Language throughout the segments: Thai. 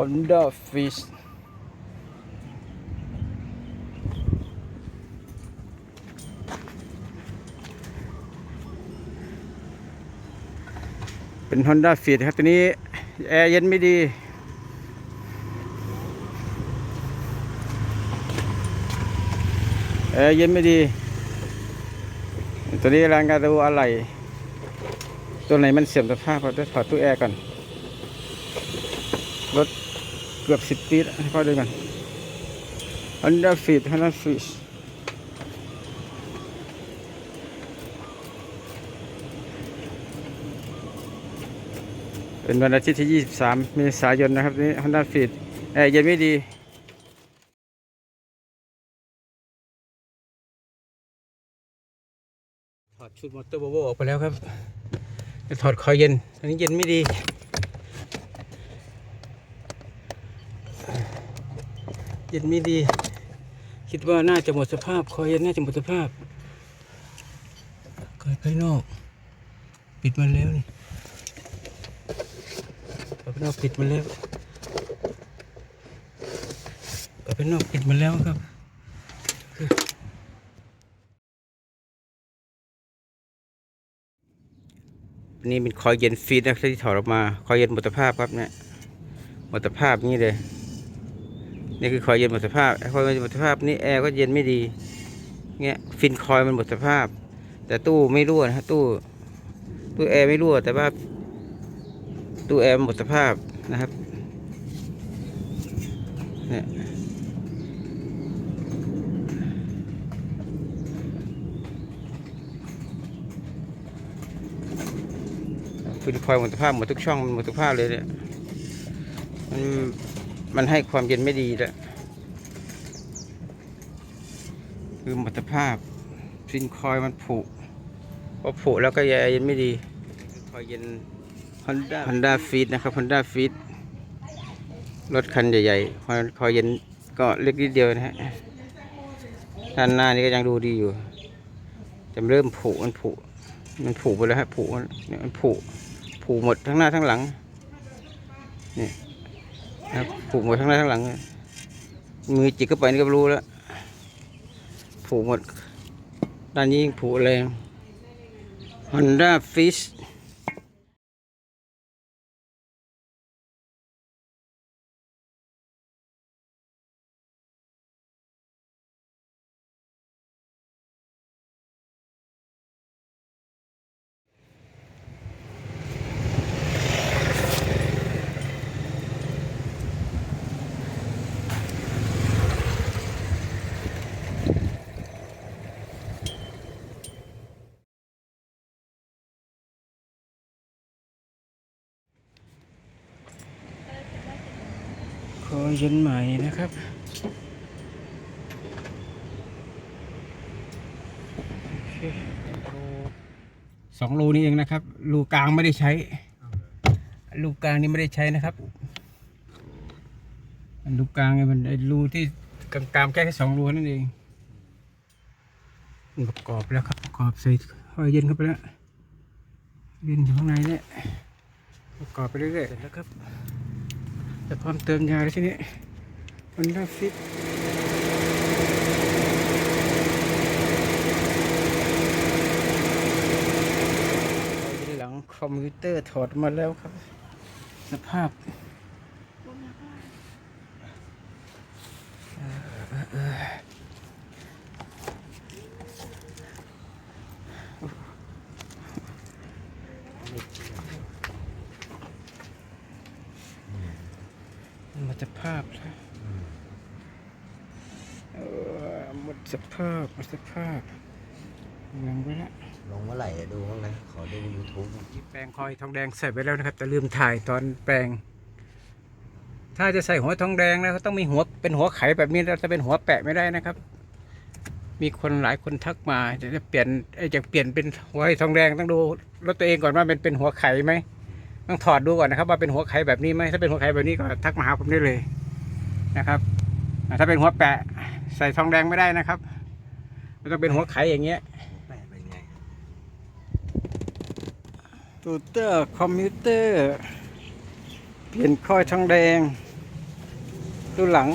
Honda Fish เป็น Honda Fit ครับ ตัวนี้ แอร์เย็นไม่ดีแอร์เย็นไม่ดี ตัวนี้กำลังการดูอะไร ตัวไหนมันเสื่อมสภาพเราจะถอดตู้แอร์ก่อนรถ กือบสิบปีแล้วให้เขาดูกัน Honda Fit Honda Fit เป็นวันอาทิตย์ที่ 23 เมษายนนะครับนี่ Honda Fit แอร์เย็นไม่ดีถอดชุดมอเตอร์โบโบออกไปแล้วครับจะถอดคอยเย็นอันนี้เย็นไม่ดี เย็นไม่ดี คิดว่าน่าจะหมดสภาพ คอยเย็นน่าจะหมดสภาพคอยภายนอก ปิดมาแล้วนี่คอยภายนอกปิดมาแล้วคอยภายนอกปิดมาแล้วครับนนี้เป็นคอยเย็นฟีดนะที่ถอดออกมา คอยเย็นหมดสภาพครับเนี่ยหมดสภาพนี่เลย นี่คือคอยเย็นหมดสภาพคอยเย็นหมดสภาพนี่แอร์ก็เย็นไม่ดีเงี้ยฟินคอยมันหมดสภาพ แต่ตู้ไม่รั่วนะฮะตู้ ตู้แอร์ไม่รั่ว แต่ว่าตู้แอร์หมดสภาพนะครับเนี่ยฟินคอยหมดสภาพหมดทุกช่องหมดทุกภาพเลยเนี่ยมัน มันให้ความเย็นไม่ดีแล้วคือหมดสภาพฟินคอยมันผุพอผุแล้วก็แยเย็นไม่ดีคอยเย็น Honda Honda Fit นะครับ Honda Fit รถคันใหญ่ๆคอยคอยเย็นก็เล็กนิดเดียวนะฮะด้านหน้านี่ก็ยังดูดีอยู่แต่เริ่มผุมันผุมันผุไปแล้วฮะผุเนี่ยมันผุผุหมดทั้งหน้าทั้งหลังนี่นะ ครับผุหมดทั้งหน้าทั้งหลัง มือจิกเข้าไปนี่ก็รู้แล้ว ผูกหมด ด้านนี้ยิ่งผุแรง Honda Fish ข อเย็นใหม่นะครับสองรูนี้เองนะครับรูกลางไม่ได้ใช้รูกลางนี่ไม่ได้ใช้นะครับอันรูกลางเนี่ยมันรูที่กลางๆแค่แค่สองรูนั่นเองประกอบแล้วครับประกอบใส่ห้อยเย็นเข้าไปแล้วเย็นอยู่ข้างในเนี่ยประกอบไปเรื่อยๆแล้วครับ จะพร้อมเติมยาแล้วทีนี้มันเริ่มฟิตหลังคอมพิวเตอร์ถอดมาแล้วครับ สภาพาพแล้วเออหมดสภาพหมดสภาพยังไปละลงเมื่อไหร่อะดูบ้างนะ ขอดู YouTube ที่แปลงคอยทองแดงใส่ไปแล้วนะครับ แต่ลืมถ่ายตอนแปลง ถ้าจะใส่หัวทองแดงนะก็ต้องมีหัวเป็นหัวไขแบบนี้แล้วจะเป็นหัวแปะไม่ได้นะครับ มีคนหลายคนทักมาจะเปลี่ยนเอ้ยจะเปลี่ยนเป็นหัวทองแดงต้องดูรถตัวเองก่อนว่าเป็นเป็นหัวไขไหมต้องถอดดูก่อนนะครับว่าเป็นหัวไขแบบนี้ไหมถ้าเป็นหัวไขแบบนี้ก็ทักมาหาผมได้เลย นะครับถ้าเป็นหัวแปะใส่ทองแดงไม่ได้นะครับมันต้องเป็นหัวไข่อย่างเงี้ยแปะเตูเตอร์คอมพิวเตอร์ เปลี่ยนคอยทองแดงดูหลัง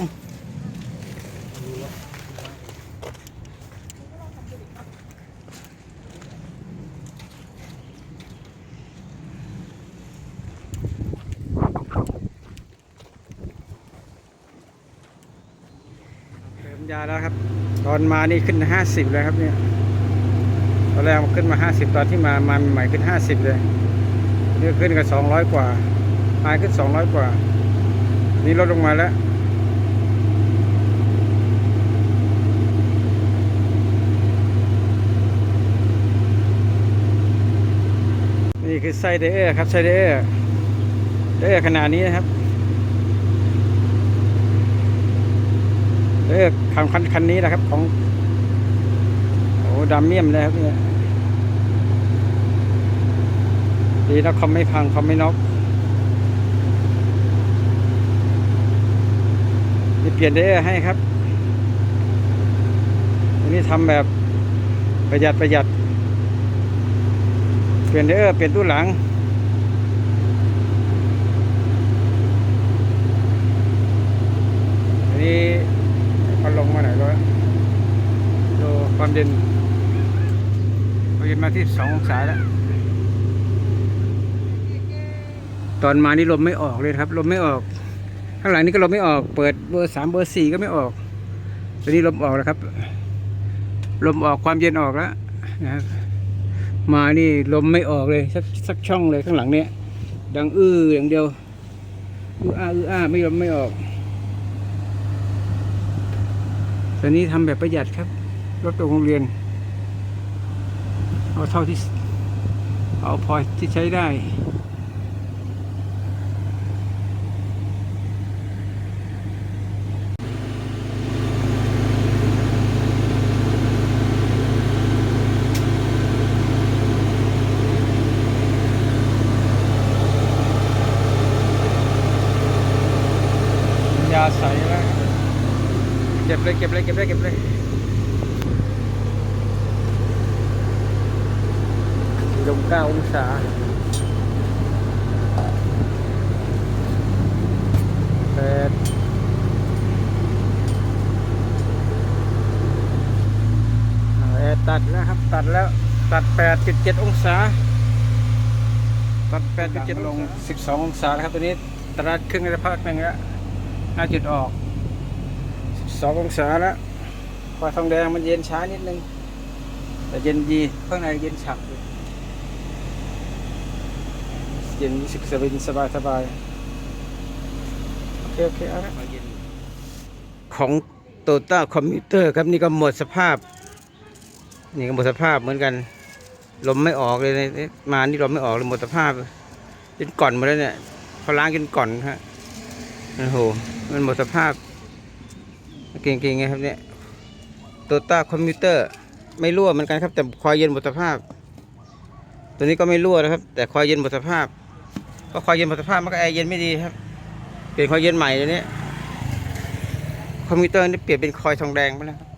ยาแล้วครับ ตอนมานี่ขึ้นห้าสิบเลยครับเนี่ยตอนแรกขึ้นมาห้าสิบตอนที่มามาใหม่ขึ้นห้าสิบเลยนี่ขึ้นกับสองร้อยกว่าหายขึ้นสองร้อยกว่า นี่ลดลงมาแล้วนี่คือไส้เดอร์ครับไส้เดอร์เดอร์ขนาดนี้นะครับ เออคันคันคันนี้นะครับ ของโอ้ดำเมียมเลยครับเนี่ยดีนะคอมไม่พังคอมไม่น็อกนี่เปลี่ยนได้ให้ครับอันนี้ทำแบบประหยัดประหยัด เปลี่ยนได้เปลี่ยนตู้หลังอันนี้ พัดลงมาไหนอยก็ดูความเย็นความเย็นมาที่สององศาแล้ว ตอนมานี่ลมไม่ออกเลยครับ ลมไม่ออก ข้างหลังนี่ก็ลมไม่ออก เปิดเบอร์สามเบอร์สี่ก็ไม่ออก ตอนนี้ลมออกแล้วครับ ลมออกความเย็นออกแล้วนะครับ มานี่ลมไม่ออกเลยสักสักช่องเลยข้างหลังเนี้ยดังอื้ออย่างเดียวอื้ออ้าอื้ออ้าไม่ลมไม่ออก ตอนนี้ทำแบบประหยัดครับ รถโรงเรียน เอาเท่าที่ เอาพอที่ใช้ได้ยาใสแล้ว เก็บเลยเก็บเลยเก็บเลยเก็บเลยลงเก้าองศาแปดแอร์ตัดแล้วครับ ตัดแล้ว ตัดแปดจุดเจ็ดองศา ตัดแปดจุดเจ็ดลงสิบสององศาแล้วครับตัวนี้ ตลาดครึ่งได้พักหนึ่งแล้วหน้าจุดออก 12 องศาแล้วพอทองแดงมันเย็นช้านิดนึง แต่เย็นดี ข้างในเย็นฉ่ำเย็นรู้สึกสบายสบายสบายโอเคโอเคเอาละของโตต้าคอมพิวเตอร์ครับนี่ก็หมดสภาพ นี่ก็หมดสภาพเหมือนกันลมไม่ออกเลยเนี่ยมานี่ลมไม่ออกเลยหมดสภาพจนก่อนมดแล้วเนี่ยเขาล้างจนก่อนฮะโอ้โหมันหมดสภาพ เก่งๆไงครับเนี่ยโตต้าคอมพิวเตอร์ไม่รั่วเหมือนกันครับ แต่คอยเย็นหมดสภาพ ตัวนี้ก็ไม่รั่วนะครับ แต่คอยเย็นหมดสภาพก็คอยเย็นหมดสภาพมันก็แอร์เย็นไม่ดีครับ เปลี่ยนคอยเย็นใหม่เลยวนี้คอมพิวเตอร์นี่เปลี่ยนเป็นคอยทองแดงไปแล้วครับ